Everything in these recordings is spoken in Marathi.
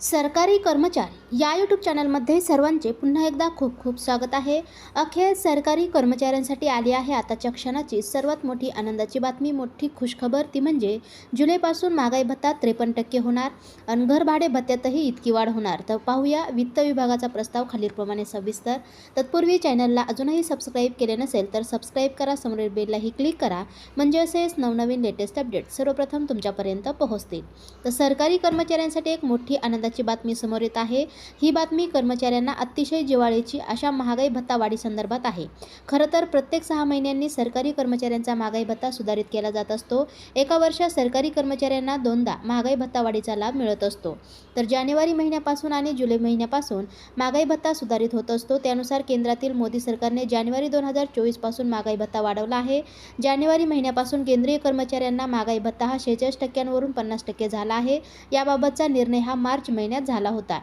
सरकारी कर्मचारी. या यूट्यूब चॅनलमध्ये सर्वांचे पुन्हा एकदा खूप खूप स्वागत आहे. अखेर सरकारी कर्मचाऱ्यांसाठी आली आहे आताच्या क्षणाची सर्वात मोठी आनंदाची बातमी मोठी खुशखबर. ती म्हणजे जुलैपासून महागाई भत्ता त्रेपन्न टक्के होणार. आणि घर भाडे भत्त्यातही इतकी वाढ होणार. तर पाहूया वित्त विभागाचा प्रस्ताव खालीलप्रमाणे सविस्तर. तत्पूर्वी चॅनलला अजूनही सबस्क्राईब केले नसेल तर सबस्क्राईब करा. समोरील बेललाही क्लिक करा. म्हणजे असेच नवनवीन लेटेस्ट अपडेट सर्वप्रथम तुमच्यापर्यंत पोहोचतील. तर सरकारी कर्मचाऱ्यांसाठी एक मोठी आनंदाची बातमी समोर येत आहे. ही बातमी कर्मचाऱ्यांना अतिशय जिवाळीची अशा महागाई भत्ता वाढीसंदर्भात आहे. खरं तर प्रत्येक सहा महिन्यांनी सरकारी कर्मचाऱ्यांचा महागाई भत्ता सुधारित केला जात असतो. एका वर्षात सरकारी कर्मचाऱ्यांना दोनदा महागाई भत्ता वाढीचा लाभ मिळत असतो. तर जानेवारी महिन्यापासून आणि जुलै महिन्यापासून महागाई भत्ता सुधारित होत असतो. त्यानुसार केंद्रातील मोदी सरकारने जानेवारी दोन हजार चोवीसपासून महागाई भत्ता वाढवला आहे. जानेवारी महिन्यापासून केंद्रीय कर्मचाऱ्यांना महागाई भत्ता हा शेहेचाळीस टक्क्यांवरून पन्नास टक्के झाला आहे. याबाबतचा निर्णय हा मार्च महिन्यात झाला होता.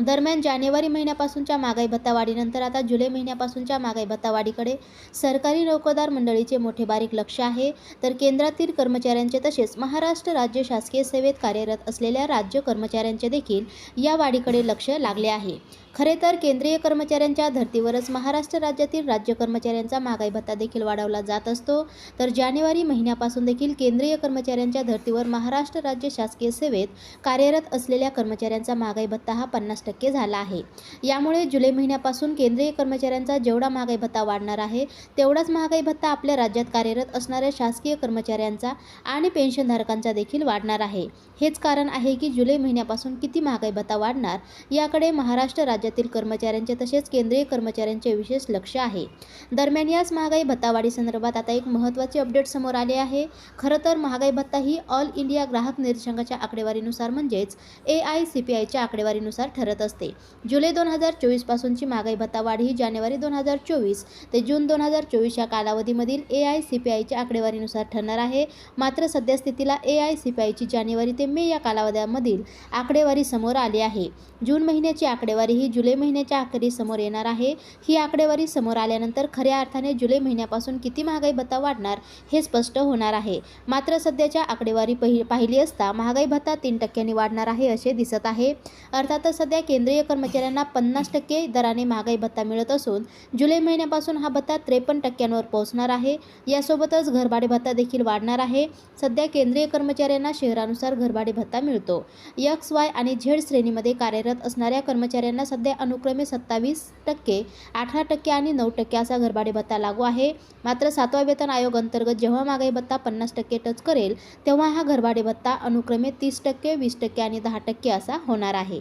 दरम्यान जानेवारी महिन्यापासूनच्या महागाई भत्तावाढीनंतर आता जुलै महिन्यापासूनच्या महागाई भत्ता वाढीकडे सरकारी नोकरदार मंडळीचे मोठे बारीक लक्ष आहे. तर केंद्रातील कर्मचाऱ्यांचे तसेच महाराष्ट्र राज्य शासकीय सेवेत कार्यरत असलेल्या राज्य कर्मचाऱ्यांचे देखील या वाढीकडे लक्ष लागले आहे. खरे तर केंद्रीय कर्मचाऱ्यांच्या धर्तीवरच महाराष्ट्र राज्यातील राज्य कर्मचाऱ्यांचा महागाई भत्ता देखील वाढवला जात असतो. तर जानेवारी महिन्यापासून देखील केंद्रीय कर्मचाऱ्यांच्या धर्तीवर महाराष्ट्र राज्य शासकीय सेवेत कार्यरत असलेल्या कर्मचाऱ्यांचा महागाई भत्ता हा पन्नास टक्के झाला आहे. यामुळे जुलै महिन्यापासून केंद्रीय कर्मचाऱ्यांचा जेवढा महागाई भत्ता वाढणार आहे तेवढाच महागाई भत्ता आपल्या राज्यात कार्यरत असणाऱ्या शासकीय कर्मचाऱ्यांचा आणि पेन्शनधारकांचा देखील वाढणार आहे. हेच कारण आहे की जुलै महिन्यापासून किती महागाई भत्ता वाढणार याकडे महाराष्ट्र राज्य राज्यातील कर्मचाऱ्यांचे तसेच केंद्रीय कर्मचाऱ्यांचे विशेष लक्ष आहे. दरम्यान याच महागाई भत्तावाढी संदर्भात आता एक महत्त्वाचे अपडेट समोर आले आहे. खरं तर महागाई भत्ता ही ऑल इंडिया ग्राहक निर्देशांकाच्या आकडेवारीनुसार म्हणजेच ए आय सी पी आयच्या आकडेवारीनुसार ठरत असते. जुलै दोन हजार चोवीसपासूनची महागाई भत्ता वाढ ही जानेवारी दोन हजार चोवीस ते जून दोन हजार चोवीस या कालावधीमधील ए आय सी पी आयच्या आकडेवारीनुसार ठरणार आहे. मात्र सध्या स्थितीला ए आय सी पी आयची जानेवारी ते मे या कालावधीमधील आकडेवारी समोर आली आहे. जून महिन्याची आकडेवारी ही जुलै महिन्याच्या अखेरीस समोर येणार आहे. ही आकडेवारी समोर आल्यानंतर खऱ्या अर्थाने जुलै महिन्यापासून किती महागाई भत्ता वाढणार हे स्पष्ट होणार आहे. मात्र सध्याच्या आकडेवारी पहि पाहिली असता महागाई भत्ता तीन टक्क्यांनी वाढणार आहे असे दिसत आहे. अर्थातच सध्या केंद्रीय कर्मचाऱ्यांना पन्नास टक्के दराने महागाई भत्ता मिळत असून जुलै महिन्यापासून हा भत्ता त्रेपन्न टक्क्यांवर पोहोचणार आहे. यासोबतच घरभाडे भत्ता देखील वाढणार आहे. सध्या केंद्रीय कर्मचाऱ्यांना शहरानुसार घरभाडे भत्ता मिळतो. एक्स वाय आणि झेड श्रेणीमध्ये कार्यरत असणाऱ्या कर्मचाऱ्यांना सध्या अनुक्रमे सत्तावीस टक्के अठरा टक्के आणि नऊ टक्के असा घरभाडे भत्ता लागू आहे. मात्र सातवा वेतन आयोग अंतर्गत जेव्हा महागाई भत्ता पन्नास टक्के टच करेल तेव्हा हा घरभाडे भत्ता अनुक्रमे तीस टक्के वीस टक्के आणि दहा टक्के असा होणार आहे.